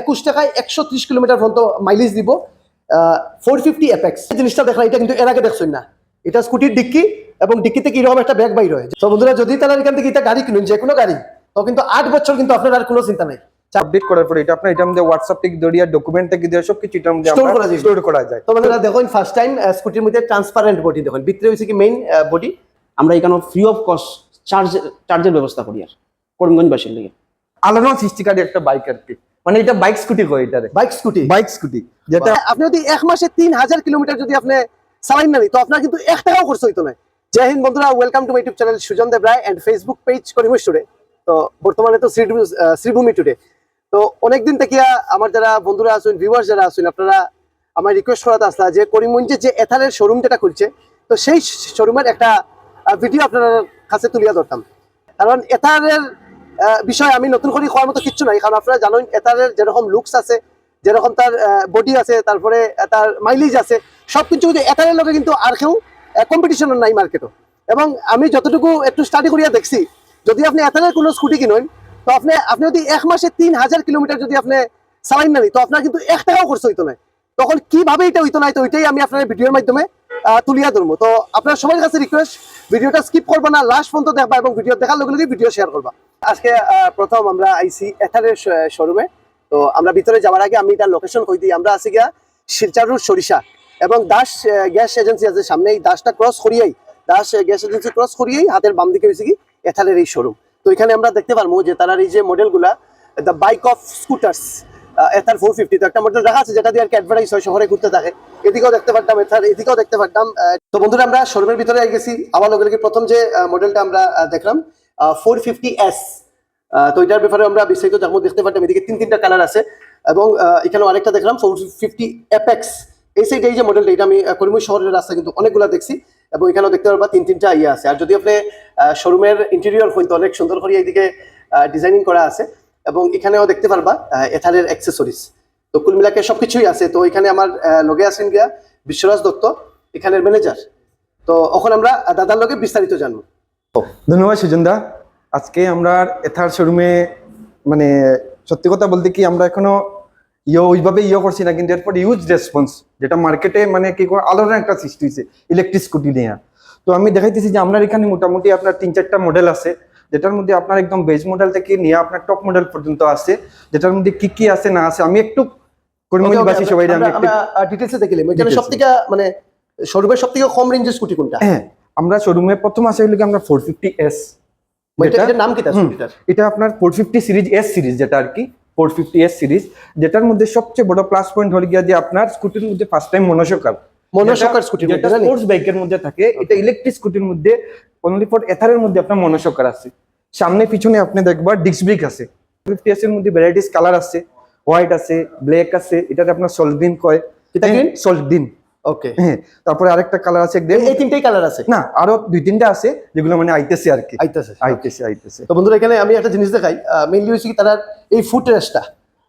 একুশ টাকায় একশো ত্রিশ কিলোমিটার পর্যন্ত মাইলেজ দিব। ফোর ফিফটি এপেক্স জিনিসটা দেখলাম এটা কিন্তু এর আগে দেখছেন না। এটা স্কুটির ডিক্কি এবং ডিক্কিতে কি রকম একটা ব্যাগ বাইর হয়। তো বন্ধুরা যদি তারা এখান থেকে এটা গাড়ি কিনুন যে কোনো গাড়ি তো কিন্তু আট বছর কিন্তু আপনার আর কোনো চিন্তা নাই। আপডেট করার পরে এটা আপনার এটার মধ্যে হোয়াটসঅ্যাপ থেকে দড়িয়া ডকুমেন্ট থেকে দিয়ে সবকিছু এটার মধ্যে। স্টোর করা যায়। তো বন্ধুরা দেখুন ফার্স্ট টাইম স্কুটির মধ্যে ট্রান্সপারেন্ট বডি দেখুন। ভিতরে হয়েছে কি মেইন বডি আমরা এখানে ফ্রি অফ কস্ট চার্জ চার্জের ব্যবস্থা করি আর করিমগঞ্জবাসীর লেগে। আলাদা সৃষ্টিকারী একটা বাইক আর কি। মানে এটা বাইক স্কুটি কয় এটারে? Bike scooty. বাইক স্কুটি যেটা আপনি যদি এক মাসে তিন হাজার কিলোমিটার যদি আপনি চালাইন না তো আপনার কিন্তু এক টাকাও খরচ হইতো না। জয় হিন্দ বন্ধুরা welcome to my YouTube channel Sujan Dev Roy and Facebook page করিমেশ today. তো বর্তমানে তো শ্রীভূমি টুডে। তো অনেকদিন থেকে আমার যারা বন্ধুরা আছেন ভিউয়ার্স যারা আছেন আপনারা আমার রিকোয়েস্ট করাতে আসলা যে করিমগঞ্জে যে এথারের শোরুম যেটা খুলছে তো সেই শোরুমের একটা ভিডিও আপনার কাছে তুলিয়া ধরতাম। কারণ এথারের বিষয়ে আমি নতুন করে খাওয়ার মতো কিচ্ছু নাই কারণ আপনারা জানেন এথারের যেরকম লুকস আছে, যেরকম তার বডি আছে, তারপরে তার মাইলেজ আছে সবকিছু কিন্তু এথারের লোকে কিন্তু আর কেউ কম্পিটিশন নাই মার্কেটও এবং আমি যতটুকু একটু স্টাডি করিয়া দেখছি, যদি আপনি এথারের কোনো স্কুটি কিনেন, তো আপনি আপনি যদি এক মাসে তিন হাজার কিলোমিটার যদি আপনি চালাইন না তো আপনার কিন্তু এক টাকাও খরচ হইতো না তখন কীভাবে এটা হইতো না তো ওইটাই আমি আপনার ভিডিওর মাধ্যমে তুলিয়া ধরবো। তো আপনার সবার কাছে রিকোয়েস্ট ভিডিওটা স্কিপ করবা না লাস্ট পর্যন্ত দেখবা এবং ভিডিও দেখার লগে লগে ভিডিও শেয়ার করবা। আজকে প্রথম আমরা আইসি এথারের শোরুমে তো আমরা ভিতরে যাওয়ার আগে আমি তার লোকেশন কই দিই, আমরা আছি গিয়া শিলচার রোড সরিষা। এবং দাস গ্যাস এজেন্সি আছে সামনে, এই দাসটা ক্রস করিয়েই, দাস গ্যাস এজেন্সি ক্রস করিয়েই হাতের বাম দিকে হয়েছে কি, এথারের এই শোরুম তো এখানে আমরা দেখতে পারব যে তার এই যে মডেলগুলা the bike of scooters Ather four fifty তো একটা মডেল দেখা আছে যেটা দিয়ে আর কি অ্যাডভার্টাইজ হয় শহরে ঘুরতে থাকে। এদিকেও দেখতে পারতাম এথার এদিকেও দেখতে পারতাম। তো বন্ধুরা আমরা শোরুমের ভিতরে গেছি। আমার লগে প্রথম যে মডেলটা আমরা দেখলাম ফোর ফিফটি এস তো এটার ব্যাপারে আমরা বিস্তারিত যেমন দেখতে পারতাম। এদিকে তিন তিনটা কালার আছে। এবং এখানে আরেকটা দেখলাম ফোর ফিফটি অ্যাপেক্স এই সাইড এই যে মডেলটা এটা আমি আহ, শহরের রাস্তা কিন্তু অনেকগুলো দেখছি। এবং এখানেও দেখতে পারবা তিন তিনটা ইয়ে আছে। আর যদি আপনি শোরুমের ইন্টেরিয়র হইতো অনেক সুন্দর করে এইদিকে ডিজাইনিং করা আছে। এবং এখানেও দেখতে পারবা এথারের অ্যাক্সেসরিজ তো কুল মিলাকে সবকিছুই আছে। তো এখানে আমার লগে আছেন গিয়া বিশ্বরাজ দত্ত, এখানের ম্যানেজার তো এখন আমরা দাদার লগে বিস্তারিত জানব। ধন্যবাদ সুজনদা। আজকে আমরা এথার শোরুমে মানে সত্যি কথা বলতে কি, আমরা এখনও ইয়ে ওইভাবে ইয়ে করছি না, কিন্তু এরপর ইউজ রেসপন্স যেটা মার্কেটে মানে কি করে আলাদা একটা সৃষ্টি হয়েছে ইলেকট্রিক স্কুটি নিয়ে। তো আমি দেখাইতেছি যে আপনার এখানে মোটামুটি আপনার তিন চারটা মডেল আছে। যেটার মধ্যে আপনার একদম বেজ মডেল থেকে নিয়ে আপনার টপ মডেল পর্যন্ত আছে যেটার মধ্যে কি কি আছে না আছে আমি একটু করিমগঞ্জবাসী সবাই আমি দেখিলাম এখানে Details এ। সব থেকে মানে শোরুমের সব থেকে কম রেঞ্জের স্কুটি কোনটা? হ্যাঁ আমরা শোরুমে প্রথম আছে হলো কি আমরা এটা নাম কি তার এটা আপনার four fifty series S series যেটা আর কি ফোর ফিফটি এস সিরিজ যেটার মধ্যে সবচেয়ে বড় প্লাস পয়েন্ট হল গিয়া যে আপনার স্কুটির মধ্যে first time monoshock. Monoshock scooty যেটা স্পোর্টস বাইকের মধ্যে থাকে এটা ইলেকট্রিক স্কুটির মধ্যে অনলি ফর এথারের মধ্যে আপনার মনোসকার আছে। সামনে পিছনে আপনি দেখবা ডিস্ক ব্রেক আছে। ফিফটি এস এর মধ্যে ভ্যারাইটিস কালার আছে হোয়াইট আছে ব্ল্যাক আছে এটাতে আপনার সল্ট গ্রিন কয়। এটা? সল্ট গ্রিন ওকে হ্যাঁ তারপরে আরেকটা কালার আছে এই তিনটাই কালার আছে? না আরও দুই তিনটা আছে যেগুলো মানে আইতেছে আর কি। আইতাছে আইতেছে আইতেছে। তো বন্ধুরা এখানে আমি একটা জিনিস দেখাই। মেইনলি হচ্ছে কি তার এই ফুট রেস্টটা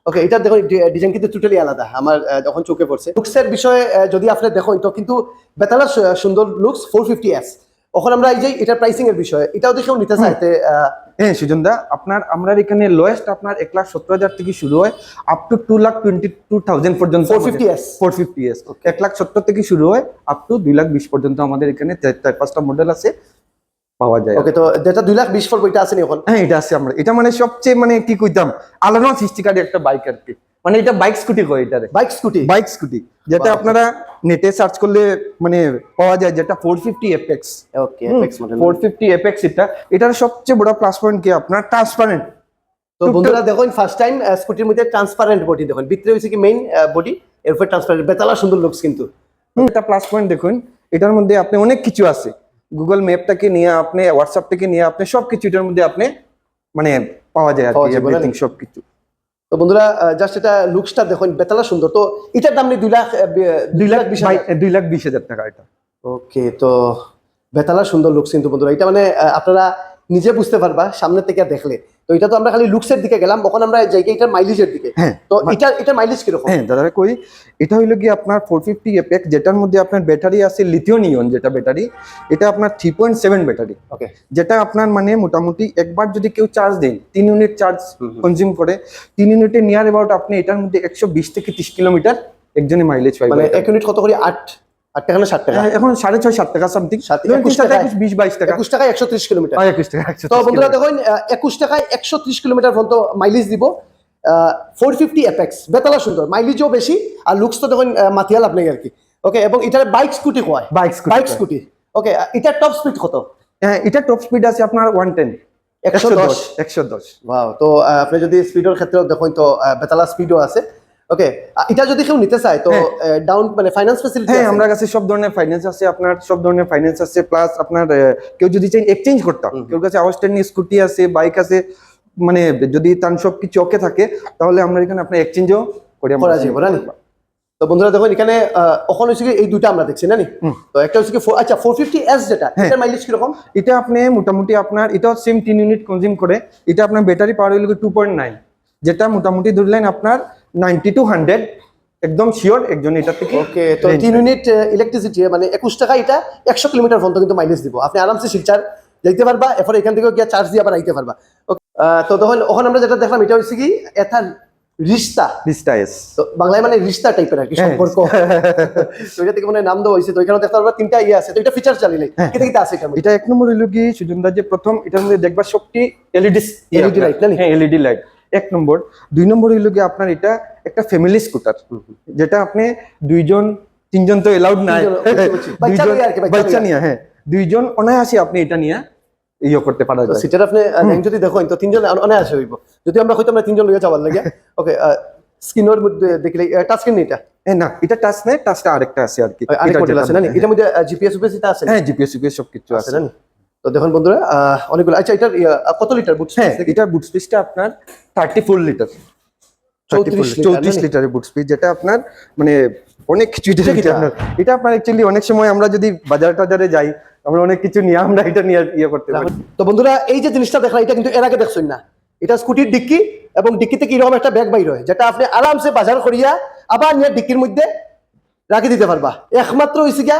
ওকে এটা দেখো ডিজাইন কিন্তু টোটালি আলাদা। আমার যখন চোখে পড়ছে। লুকসের বিষয়ে যদি আপনি দেখেন তো কিন্তু বেতালা সুন্দর লুকস ফোর ফিফটি এস ওখন আমরা এই যে এটার প্রাইসিং এর বিষয়ে এটাও দেখেও নিতে চাইতে হ্যাঁ সুজনদা আপনার আমরা এখানে লোয়েস্ট আপনার এক লাখ সত্তর হাজার থেকে শুরু হয় up to two lakh twenty two thousand পর্যন্ত 450S ফোর ফিফটি এস এক লাখ সত্তর থেকে শুরু হয় আপ টু দুই লাখ বিশ পর্যন্ত আমাদের এখানে চার- পাঁচটা মডেল আছে পাওয়া যায়। ওকে তো যেটা দুই লাখ বিশ ফোর বইটা আছে এখন? হ্যাঁ এটা আছে আমরা। এটা মানে সবচেয়ে মানে কি কইতাম আলাদা সৃষ্টিকারী একটা বাইক আর কি। মানে এটা বাইক স্কুটি কয় এটারে? বাইক স্কুটি বাইক স্কুটি যেটা আপনারা নেটে সার্চ করলে মানে পাওয়া যায় যেটা four fifty FX okay apex model four fifty FX এটা। এটার সবচেয়ে বড় প্লাস পয়েন্ট কি? আপনার ট্রান্সপারেন্ট তো বন্ধুরা দেখুন ফার্স্ট টাইম স্কুটির মধ্যে ট্রান্সপারেন্ট বডি দেখুন। ভিতরে হচ্ছে কি মেইন বডি এর এরপর ট্রান্সপারেন্ট বেতালা সুন্দর লুকস কিন্তু। এটা প্লাস পয়েন্ট দেখুন। এটার মধ্যে আপনি অনেক কিছু আছে। গুগল ম্যাপটাকে নিয়ে আপনি হোয়াটসঅ্যাপ থেকে নিয়ে আপনি সবকিছু এটার মধ্যে আপনি মানে পাওয়া যায় আর কি? এভরিথিং সবকিছু। তো বন্ধুরা জাস্ট এটা লুকসটা দেখুন বেতালা সুন্দর। তো এটার দাম নেই দুই লাখ দুই লাখ বিশ। দুই লাখ বিশ হাজার টাকা এটা। ওকে তো বেতালা সুন্দর লুকস কিন্তু বন্ধুরা। এটা মানে আপনারা নিজে বুঝতে পারবা সামনে থেকে দেখলে। তো এটা তো আমরা খালি লুকসের দিকে গেলাম ওখানে আমরা যাই এটার মাইলেজের দিকে। হ্যাঁ তো এটা এটা মাইলেজ কীরকম? হ্যাঁ দাদা কই এটা হইল কি আপনার ফোর ফিফটি এপেক্স যেটার মধ্যে আপনার ব্যাটারি আছে লিথিয়ন ইয়ন যেটা ব্যাটারি এটা আপনার three point seven battery okay যেটা আপনার মানে মোটামুটি একবার যদি কেউ চার্জ দেন তিন ইউনিট চার্জ। কনজিউম করে তিন ইউনিটে নিয়ার অ্যাবাউট আপনি এটার মধ্যে একশো বিশ থেকে ত্রিশ কিলোমিটার একজনে মাইলেজ পাইবে মানে এক ইউনিট কত করে? আট? আট টাকা না ষাট টাকা? এখন সাড়ে ছয় সাত টাকা সামথিং একুশ একুশ টাকা বিশ বাইশ টাকা। একুশ টাকায় একশো ত্রিশ কিলোমিটার। একুশ টাকা তো বন্ধুরা দেখুন একুশ টাকায় একশো ত্রিশ কিলোমিটার পর্যন্ত মাইলেজ দিব। ফোর ফিফটি বেতালা সুন্দর। মাইলেজও বেশি আর লুকস তো দেখুন আহ, মাতিয়াল আপনি আর কি। ওকে এবং এটার বাইক স্কুটি কয়? Bike scooty bike scooty okay এটার টপ স্পিড কত? হ্যাঁ এটা টপ স্পিড আছে আপনার ওয়ান টেন একশো দশ। একশো দশ তো আপনি যদি স্পিডের ক্ষেত্রে দেখুন তো বেতালা স্পিডও আছে। ওকে এটা যদি কেউ নিতে চায় তো ডাউন মানে ফাইন্যান্স ফেসিলিটি হ্যাঁ আমরা কাছে সব ধরনের ফাইন্যান্স আছে আপনার সব ধরনের ফাইন্যান্স আছে প্লাস আপনার কেউ যদি চাই এক্সচেঞ্জ করতাম কেউ কাছে আওয়াস্টেন স্কুটি আছে বাইক আছে মানে যদি তার সব কিছু ওকে থাকে তাহলে আমরা এখানে আপনার এক্সচেঞ্জও করে আমরা করা যাবে, না তো বন্ধুরা দেখুন এখানে ওখানে হচ্ছে এই দুইটা আমরা দেখছি না তো একটা হচ্ছে আচ্ছা ফোর ফিফটি এস যেটা হ্যাঁ। এটার মাইলেজ কীরকম? এটা আপনি মোটামুটি আপনার এটাও সেম তিন ইউনিট কনজিউম করে এটা আপনার ব্যাটারি পাওয়ার হইল টু পয়েন্ট নাইন যেটা মোটামুটি ধরলেন আপনার নাইনটি টু হান্ড্রেড একদম শিওর একজন এটা থেকে ওকে তো তিন ইউনিট ইলেকট্রিসিটি মানে একুশ টাকা এটা একশো কিলোমিটার পর্যন্ত কিন্তু মাইলেজ দিব। আপনি আরামসে শিলচার যাইতে পারবা এরপরে এখান থেকে গিয়ে চার্জ দিয়ে আবার আইতে পারবা। তো তখন ওখানে আমরা যেটা দেখলাম এটা হচ্ছে কি? এথার রিস্তা। বিশটা এস তো বাংলায় মানে রিস্তা টাইপের আর কি হ্যাঁ। সম্পর্ক। তো এটা থেকে মানে নাম দেওয়া হয়েছে তো এখানে দেখতে পারবা তিনটা ইয়ে আছে তো এটা ফিচার চালিয়ে নেই। হ্যাঁ। কেটে কেটে আছে এটা এটা এক নম্বর হইল কি সুজনদা যে প্রথম এটার মধ্যে দেখবা সবটি এলইডি light না নি? হ্যাঁ এলইডি লাইট এক নম্বর। দুই নম্বর হইল কি আপনার এটা একটা ফ্যামিলি স্কুটার যেটা আপনি দুইজন তিনজন তো এলাউড নাই। দুইজন বাচ্চা নিয়ে হ্যাঁ। দুইজন অনায়াসে আপনি এটা নিয়ে ইয়ে করতে পারা যায়। সিটের আপনি যদি দেখেন তো তিনজন আছে হইব। যদি আমরা হয়তো আমরা তিনজন লইয়া যাবার লাগে ওকে স্ক্রিনের মধ্যে দেখলে টাচ স্ক্রিন এটা? না এটা টাচ নেই টাচটা আরেকটা আছে আর কি। আরেক মডেল আছে না এটার মধ্যে জিপিএস উপেস এটা আছে? হ্যাঁ জিপিএস ইউপিএস সবকিছু আছে নি? তো দেখুন বন্ধুরা অনেকগুলো আচ্ছা এটার কত লিটার বুট হ্যাঁ এটা বুট স্পেসটা আপনার থার্টি ফোর লিটার 34 চৌত্রিশ লিটারের বুট স্পিড যেটা আপনার মানে অনেক কিছু এটা? আপনার অ্যাকচুয়ালি অনেক সময় আমরা যদি বাজার টাজারে যাই আমরা অনেক কিছু নিয়ে আমরা এটা নিয়ে ইয়ে করতে পারি। তো বন্ধুরা এই যে জিনিসটা দেখলাম এটা কিন্তু এর আগে দেখছেন না। এটা স্কুটির ডিক্কি এবং ডিক্কিতে কি এরকম একটা ব্যাগ বাইর হয় যেটা আপনি আরামসে বাজার করিয়া আবার নিয়ে ডিক্কির মধ্যে রাখি দিতে পারবা। একমাত্র হইছে গিয়া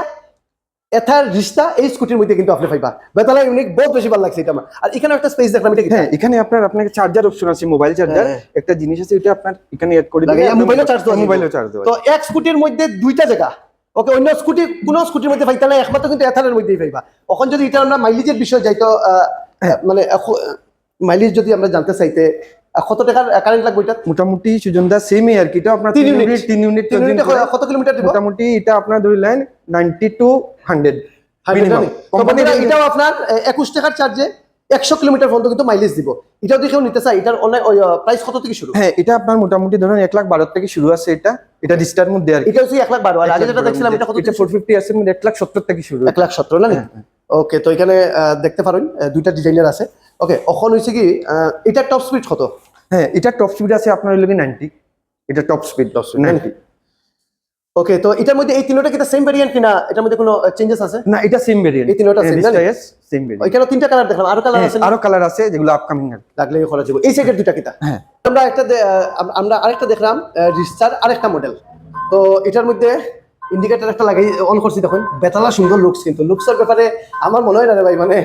এথার রিস্তা এই স্কুটির মধ্যে কিন্তু আপনি পাইবা। বেতালা ইউনিক বহুত বেশি ভালো লাগছে এটা আমার। আর এখানে একটা স্পেস দেখলাম এটা হ্যাঁ এখানে আপনার আপনার চার্জার অপশন আছে মোবাইল চার্জার হ্যাঁ। একটা জিনিস আছে এটা আপনার এখানে এড করে লাগে, মোবাইলেও চার্জ দেওয়া মোবাইলও চার্জ দেওয়া তো এক স্কুটির মধ্যে দুইটা জায়গা। ওকে অন্য স্কুটি কোন স্কুটির মধ্যে পাইতা না একমাত্র কিন্তু এথারের মধ্যেই পাইবা। এখন যদি এটা আমরা মাইলেজের বিষয় যাইতো আহ, মানে মাইলেজ যদি আমরা জানতে চাইতে কত টাকার কারেন্ট লাগবে এটা মোটামুটি সুজনদা সেমই আর কি? এটা আপনার তিন তিন unit। ইউনিট তিন ইউনিট কত কিলোমিটার দিব? মোটামুটি এটা আপনার ধরিলেন ninety two hundred minimum company এটাও আপনার একুশ টাকার চার্জে একশো কিলোমিটার পর্যন্ত কিন্তু মাইলেজ দিব। এটাও যদি কেউ নিতে চায় এটার অনেক প্রাইস কত থেকে শুরু? হ্যাঁ এটা আপনার মোটামুটি ধরুন এক লাখ বারো থেকে শুরু আছে এটা। এটা রিস্টার মধ্যে আর এটা হচ্ছে এক লাখ বারো। আর আগে যেটা দেখছিলাম এটা কত এটা ফোর ফিফটি আছে এক লাখ সত্তর থেকে শুরু। এক লাখ সতেরো না ওকে তো এখানে দেখতে পারেন দুইটা ডিজাইনার আছে। ওকে এখন হয়েছে কি এটার টপ স্পিড কত? হ্যাঁ এটা টপ স্পিড আছে আপনার হইল নাইনটি এটা top speed top speed ninety okay তো এটার মধ্যে এই তিনটা কিনা সেম ভেরিয়েন্ট কিনা? এটার মধ্যে কোনো চেঞ্জেস আছে? না এটা সেম ভেরিয়েন্ট এই তিনটা same, না? সেম ভেরিয়েন্ট ওইখানে তিনটা কালার দেখলাম। আরও কালার আছে না? আরও কালার আছে যেগুলো আপকামিং আর কি। লাগলে করা যাবে এই সাইডের দুইটা কিতা হ্যাঁ। আমরা একটা আমরা আরেকটা দেখলাম রিস্টার আরেকটা মডেল তো এটার মধ্যে ইন্ডিকেটর একটা লাগাই অন করছি দেখুন। বেতালা সুন্দর লুকস কিন্তু। লুকসের ব্যাপারে আমার মনে হয় না রে ভাই মানে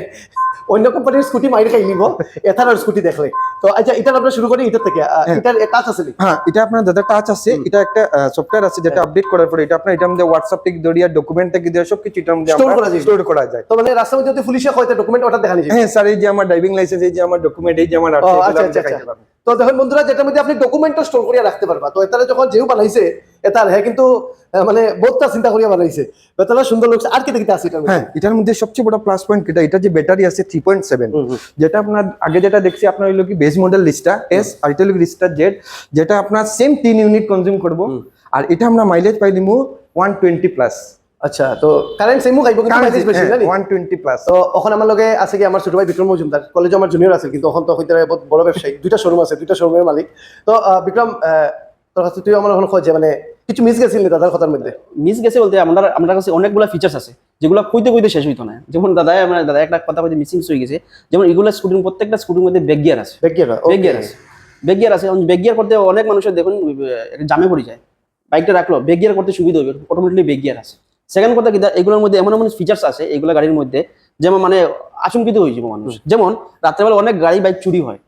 অন্য কোম্পানির স্কুটি মাইরে খাই নিব এথার আর স্কুটি দেখলে। তো আচ্ছা এটা আমরা শুরু করি এটা থেকে। এটার টাচ আছে হ্যাঁ এটা আপনার দাদা টাচ আছে এটা একটা সফটওয়্যার আছে যেটা আপডেট করার পরে এটা আপনার এটা মধ্যে হোয়াটসঅ্যাপ থেকে দড়িয়া ডকুমেন্ট থেকে দিয়ে সবকিছু এটা মধ্যে স্টোর করা যায়। স্টোর করা যায়। তো মানে রাস্তার মধ্যে যদি পুলিশে হয়তো ডকুমেন্ট ওটা দেখানি যায় হ্যাঁ স্যার এই যে আমার ড্রাইভিং লাইসেন্স এই যে আমার ডকুমেন্ট এই যে আমার আচ্ছা, আচ্ছা। তো দেখুন বন্ধুরা যেটার মধ্যে আপনি ডকুমেন্টও স্টোর করিয়া রাখতে পারবা। তো এটারে যখন যেও বানাইছে এটার হ্যাঁ কিন্তু মানে বহুতটা চিন্তা করিয়া বানাইছে। বেতালা সুন্দর লুকস আর কি দেখতে আছে এটার মধ্যে? হ্যাঁ এটার মধ্যে সবচেয়ে বড় প্লাস পয়েন্ট এটা এটা যে ব্যাটারি আছে থ্রি পয়েন্ট সেভেন হুম, হুম। যেটা আপনার আগে যেটা দেখছি আপনার হইল কি বেস মডেল লিস্টটা এস আর এটা হলো লিস্টার জেড যেটা আপনার সেম তিন ইউনিট কনজিউম করব। আর এটা আমরা মাইলেজ পাই দিমু ওয়ান টোয়েন্টি প্লাস আচ্ছা তো কারেন্ট সেমও খাইব কিন্তু mileage বেশি না নি? ওয়ান টোয়েন্টি প্লাস তো ওখানে আমার লগে আছে কি আমার ছোট ভাই বিক্রম মজুমদার কলেজে আমার জুনিয়র আছে কিন্তু ওখান তো হইতে বহুত বড় ব্যবসায়ী দুইটা শোরুম আছে দুইটা শোরুমের মালিক। তো বিক্রম তোর কাছে তুই আমার এখন খোঁজে মানে কিছু মিস গেছিল নি দাদার কথার মধ্যে? মিস গেছে বলতে আমরা আমার কাছে অনেকগুলো ফিচার্স আছে যেগুলো কইতে কইতে শেষ হইতো না যেমন দাদা আমরা দাদা একটা কথা কইতে মিসিং হয়ে গেছে যেমন এগুলো স্কুটির প্রত্যেকটা স্কুটির মধ্যে ব্যাক গিয়ার আছে। বেগিয়ারা ব্যাক গিয়ার আছে। ব্যাক গিয়ার আছে ব্যাক গিয়ার করতে অনেক মানুষের দেখুন জামে পড়ে যায়। বাইকটা রাখল ব্যাক গিয়ার করতে সুবিধা হবে অটোমেটিকলি ব্যাক গিয়ার আছে। সেকেন্ড কথা কি এগুলোর মধ্যে এমন এমন ফিচার্স আছে এগুলো গাড়ির মধ্যে যেমন মানে আশঙ্কিত হয়ে যাব মানুষ। যেমন রাত্রেবেলা অনেক গাড়ি বাইক চুরি হয়।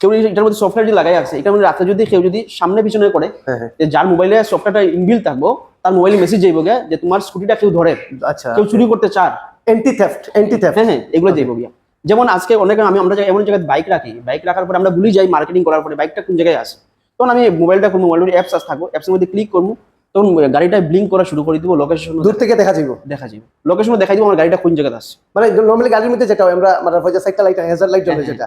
কেউ এটার মধ্যে সফটওয়্যার লাগাই আছে এটার মধ্যে রাত্রে যদি কেউ যদি সামনে পিছনে করে হ্যাঁ হ্যাঁ। যে যার মোবাইলে সফটওয়্যারটা ইনবিল থাকব তার মোবাইলে মেসেজ যাইব গে যে তোমার স্কুটিটা কেউ ধরে আচ্ছা। কেউ চুরি করতে চার এন্টি থেফট এন্টি থেফট হ্যাঁ হ্যাঁ এগুলো যাইব গিয়া। যেমন আজকে অনেক আমি আমরা এমন জায়গায় বাইক রাখি বাইক রাখার পরে আমরা ভুলে যাই মার্কেটিং করার পরে বাইকটা কোন জায়গায় আছে? তখন আমি মোবাইলটা করব মোবাইলের অ্যাপস আস থাকব অ্যাপসের মধ্যে ক্লিক করব তখন গাড়িটা ব্লিঙ্ক করা শুরু করে দিব লোকেশন দূর থেকে দেখা যাইব? দেখা যাবে লোকেশন দেখা দিব আমার গাড়িটা কোন জায়গায় আছে। মানে নর্মালি গাড়ির মধ্যে যেটা হয়, আমরা মানে ফজর সাইকেল লাইট হেজার লাইট জ্বলে হ্যাঁ, যেটা।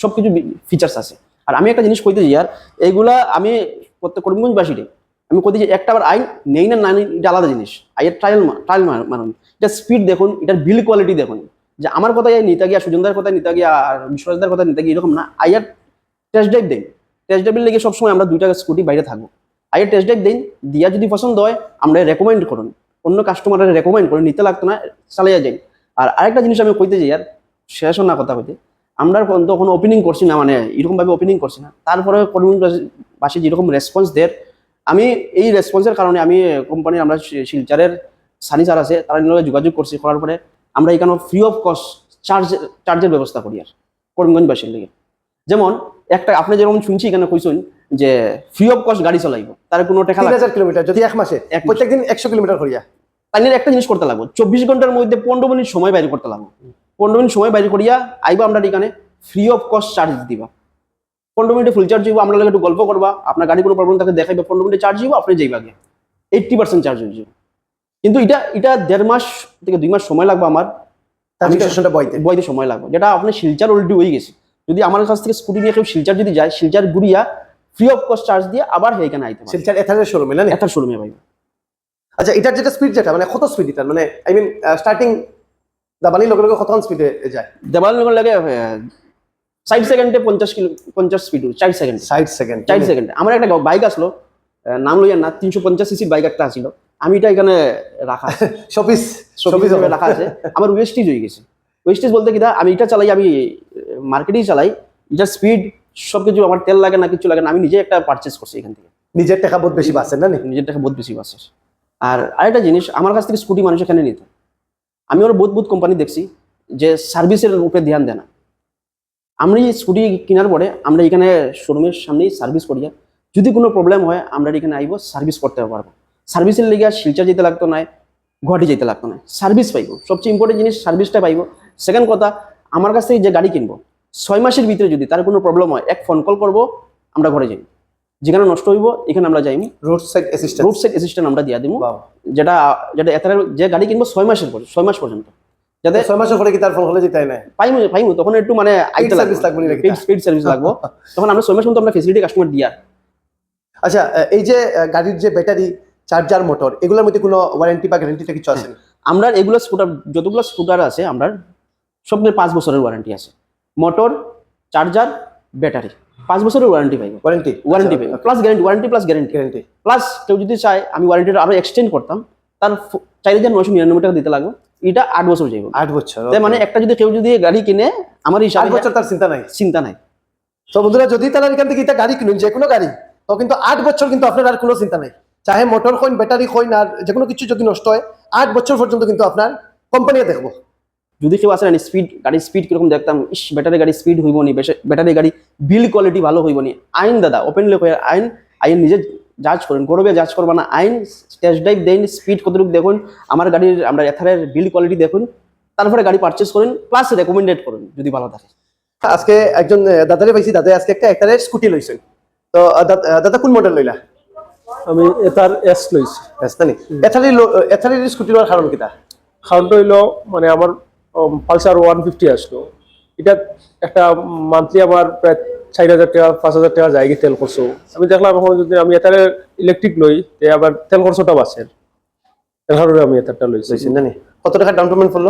সব কিছু ফিচার্স আছে। আর আমি একটা জিনিস কইতে যাই আর এইগুলা আমি প্রত্যেক করিমগঞ্জবাসীরে আমি কইতে যে একটা আবার আইন নেই না না এটা আলাদা জিনিস। আইয়ের ট্রায়াল ট্রায়াল মানুন এটা স্পিড দেখুন এটার বিল কোয়ালিটি দেখুন। যে আমার কথা নিতে গিয়া সুজনদার কথা নিতে গিয়া আর বিশ্বরাজদার কথা নিতে গিয়ে এরকম না। আইয়ার টেস্ট ড্রাইভ দেন টেস্ট ড্রাইভের লেগে সবসময় আমরা দুইটা স্কুটি বাইরে থাকব। আইয়ের টেস্ট ড্রাইভ দিন, দিয়া যদি পছন্দ হয়, আমরা রেকমেন্ড করুন। অন্য কাস্টমারের রেকমেন্ড করুন নিতে লাগতো না চালিয়ে যাই আর আরেকটা জিনিস আমি কইতে যাই আর শেষ না কথা কইতে, আমরা কোনো ওপেনিং করছি না মানে এরকমভাবে ওপেনিং করছি না। তারপরে করিমগঞ্জবাসী যেরকম রেসপন্স দেয় আমি এই রেসপন্সের কারণে আমি কোম্পানির আমরা শিলচারের সানি আছে, তারা নিয়ে যোগাযোগ করছি, করার পরে আমরা এখানে ফ্রি অফ কস্ট চার্জ চার্জের ব্যবস্থা করি আর, করিমগঞ্জবাসীর লেগে। যেমন, একটা আপনি যেরকম শুনছি এখানে কইছেন যে ফ্রি অফ কস্ট গাড়ি চালাইব তার কোনো টাকা তিন হাজার কিলোমিটার যদি এক মাসে এক মাসে। প্রত্যেকদিন একশো কিলোমিটার করিয়া। তাইলে একটা জিনিস করতে লাগবে চব্বিশ ঘণ্টার মধ্যে পনেরো মিনিট সময় বাইরে করতে লাগবে। পনেরো মিনিট সময় বাইরে করিয়া আইবা আমরা এখানে ফ্রি অফ কস্ট চার্জ দিবা। পনেরো মিনিটে ফুল চার্জ হইব আমরা লাগে একটু গল্প করবা আপনার গাড়ি কোনো প্রবলেম থাকে দেখাইবে পনেরো মিনিটে চার্জ হইব আপনি যাইবা আগে। এইটটি পার্সেন্ট চার্জ হয়ে যাবে কিন্তু এটা এটা দেড় মাস থেকে দুই মাস সময় লাগবে আমার। তার বইতে। বইতে সময় লাগবে। যেটা আপনার শিলচার অলরেডি হয়ে গেছে। যদি আমার কাছ থেকে স্কুটি নিয়ে কেউ শিলচার যদি যায় শিলচার ঘুরিয়া ফ্রি অফ কস্ট চার্জ দিয়ে আবার এখানে আইতে পারে। শিলচার এথারের শোরুমে না? একটা শোরুমে পাইবে আচ্ছা এটার যেটা স্পিড যেটা মানে কত স্পিড এটা মানে আই মিন স্টার্টিং দাবানির লগে লগে কত স্পিডে যায়? দেওয়াল লাগে ষাট সেকেন্ডে পঞ্চাশ কিলো পঞ্চাশ স্পিড চার সেকেন্ড। ষাট সেকেন্ড। চার সেকেন্ড। আমার একটা বাইক আসলো নাম লইয়া না তিনশো পঞ্চাশ সিসির বাইক একটা আসছিল আমি এটা এখানে রাখা আছে। শপিস শোপিস রাখা আছে। আমার ওয়েস্টেজ হয়ে গেছে। ওয়েস্টেজ বলতে কি দা, আমি এটা চালাই আমি মার্কেটেই চালাই। এটার স্পিড সবকিছু আমার তেল লাগে না কিছু লাগে না আমি নিজে একটা পারচেস করছি এখান থেকে। নিজের টাকা বহুত বেশি বাঁচেন না নিজের টাকা বহুত বেশি বাসে আর আরেকটা জিনিস আমার কাছ থেকে স্কুটি মানুষ এখানে নিত। আমি ওর বহুত বহুত কোম্পানি দেখছি যে সার্ভিসের উপরে ধ্যান দেয় না। আমি স্কুটি কেনার পরে আমরা এখানে শোরুমের সামনেই সার্ভিস করিয়া যদি কোনো প্রবলেম হয় আমরা এখানে আইব সার্ভিস করতে পারব। সার্ভিসের লেগে আর শিলচর যেতে লাগতো না গুয়াহাটি যেতে লাগতো না। সার্ভিস পাইবো। সবচেয়ে ইম্পর্টেন্ট জিনিস সার্ভিসটা পাইবো। সেকেন্ড কথা আমার কাছ থেকে যে গাড়ি কিনবো ছয় মাসের ভিতরে যদি তার কোনো প্রবলেম হয় এক ফোন কল করব আমরা ঘরে যাই। যেখানে নষ্ট হইব এখানে আমরা যাইনি road side assistant road side assistant আমরা দিয়ে দিব যেটা যেটা এত যে গাড়ি কিনবো ছয় মাসের পরে ছয় মাস পর্যন্ত। যাতে ছয় মাসের পরে কি তার ফোন হলে যেতে হয় না পাইমু পাইমু তখন একটু মানে আইতে service লাগবে? স্পিড সার্ভিস লাগবো। তখন আমরা ছয় মাস মতো আমরা ফেসিলিটি কাস্টমার দিয়ার আচ্ছা এই যে গাড়ির যে ব্যাটারি চার্জার মোটর এগুলোর মধ্যে কোনো ওয়ারেন্টি বা গ্যারান্টিটা কিছু আছে না? আমরা এগুলো স্কুটার যতগুলো স্কুটার আছে আমরা সবগুলো পাঁচ বছরের ওয়ারেন্টি আছে। মোটর চার্জার ব্যাটারি পাঁচ বছরের ওয়ারেন্টি পাইবো। ওয়ারেন্টি ওয়ারেন্টি পাইবো। Plus guarantee warranty plus guarantee guarantee plus কেউ যদি চায় আমি ওয়ারেন্টিটা আরও এক্সটেন্ড করতাম তার চার হাজার নয়শো নিরানব্বই টাকা দিতে লাগবে। এটা আট বছর যাইব। আট বছর মানে একটা যদি কেউ যদি গাড়ি কিনে আমার আট হিসাবে বছর তার চিন্তা নাই। চিন্তা নাই। তো বন্ধুরা যদি তারা এখান থেকে এটা গাড়ি কিনুন যে কোনো গাড়ি তো কিন্তু আট বছর কিন্তু আপনার আর কোনো চিন্তা নাই। চাহে মোটর কইন ব্যাটারি কইন আর যে কোনো কিছু যদি নষ্ট হয় আট বছর পর্যন্ত কিন্তু আপনার কোম্পানি দেখব। যদি কেউ আসে না স্পিড গাড়ির স্পিড কীরকম দেখতাম ইস ব্যাটারি গাড়ি স্পিড হইব নি ব্যাটারি গাড়ি বিল কোয়ালিটি ভালো হইব নি আইন দাদা ওপেন ওপেনলি আইন আইন নিজে জাজ করেন গৌরবে জাজ করবা না আইন টেস্ট ড্রাইভ দেন স্পিড কতটুকু দেখুন আমার গাড়ির আমরা এথারের বিল কোয়ালিটি দেখুন তারপরে গাড়ি পারচেস করেন প্লাস রেকমেন্ডেড করুন যদি ভালো থাকে। আজকে একজন দাদারে পাইছি দাদা আজকে একটা একটারের স্কুটি লইছেন তো দাদ- কোন মডেল লইলা? আমি এটার এস লইছি। জানি এথারি এথারির স্কুটি লওয়ার কারণ কিটা কারণটা হইল মানে আমার পালসার ওয়ান ফিফটি আসলো। এটা একটা মান্থলি আমার প্রায় চার হাজার টাকা পাঁচ হাজার টাকা যায় তেল খরচ। আমি দেখলাম এখন যদি আমি এটারে ইলেকট্রিক লই তে আবার তেল খরচটা বাঁচে এর আমি এটারটা লইছি লইছেন জানি কত টাকা ডাউন পেমেন্ট করল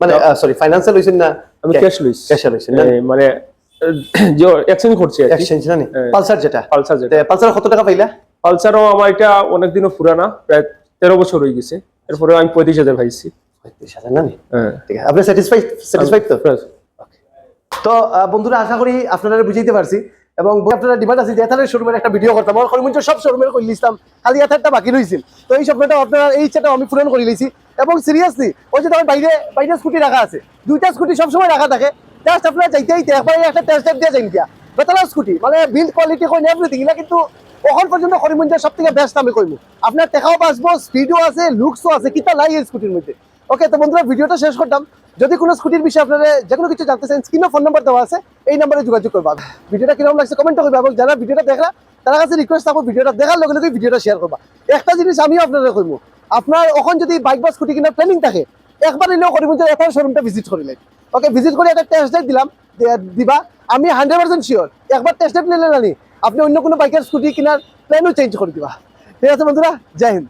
মানে সরি ফাইন্যান্সে লইছেন না? আমি ক্যাশ লইছি। ক্যাশে লইছেন মানে যে এক্সচেঞ্জ করছি এক্সচেঞ্জ জানি। পালসার যেটা? পালসার যেটা। পালসার কত টাকা পাইলা? পালসারও আমার এটা অনেকদিনও পুরানা প্রায় তেরো বছর হয়ে গেছে। এরপরে আমি পঁয়ত্রিশ হাজার পাইছি। পঁয়ত্রিশ হাজার না হ্যাঁ। ঠিক আছে। আপনি স্যাটিসফাইড স্যাটিসফাইড তো? তো বন্ধুরা আশা করি আপনারা বুঝাইতে পারছি। এবং আপনারা ডিমান্ড আছে যে শোরুমের একটা ভিডিও করতাম। আমার করিমঞ্চ সব শোরুমের করে লিখতাম খালি এথারটা বাকি রয়েছিল তো এই স্বপ্নটা আপনারা এই ইচ্ছাটা আমি পূরণ করে লিছি এবং সিরিয়াসলি ওই যে তখন বাইরে বাইরে স্কুটি রাখা আছে। দুইটা স্কুটি সবসময় রাখা থাকে। জাস্ট আপনারা চাইতে চাইতে একবার একটা টেস্ট ড্রাইভ দিয়ে বেতালা স্কুটি মানে বিল্ড কোয়ালিটি কোন এভরিথিং কিন্তু এখন পর্যন্ত করিমঞ্চের সব থেকে বেস্ট আমি কইমু। আপনার দেখাও বাঁচবো স্পিডও আছে লুকসও আছে কিতা লাই এই স্কুটির মধ্যে। ওকে তো বন্ধুরা, ভিডিওটা শেষ করতাম যদি কোনো স্কুটির বিষয়ে আপনারা যে কোনো কিছু জানতে চান, স্ক্রিনে ফোন নাম্বার দেওয়া আছে, এই নাম্বারে যোগাযোগ করবা। ভিডিওটা কীরকম লাগছে কমেন্ট করবে এবং যারা ভিডিওটা দেখলা, তার কাছে রিকোয়েস্ট থাকব, ভিডিওটা দেখার লগে লগে ভিডিওটা শেয়ার করবা। একটা জিনিস আমিও আপনারা করব আপনার এখন যদি বাইক বা স্কুটি কেনার প্ল্যানিং থাকে, একবার এলেও করিব যে এটার শোরুমটা ভিজিট করিলেন ওকে ভিজিট করে একটা টেস্ট ড্রাইভ দিলাম দিবা। আমি হান্ড্রেড পার্সেন্ট শিওর একবার টেস্ট ড্রাইভ নিলে নানি আপনি অন্য কোনো বাইকের স্কুটি কেনার প্ল্যানও চেঞ্জ করে দিবা। ঠিক আছে বন্ধুরা, জয় হিন্দ।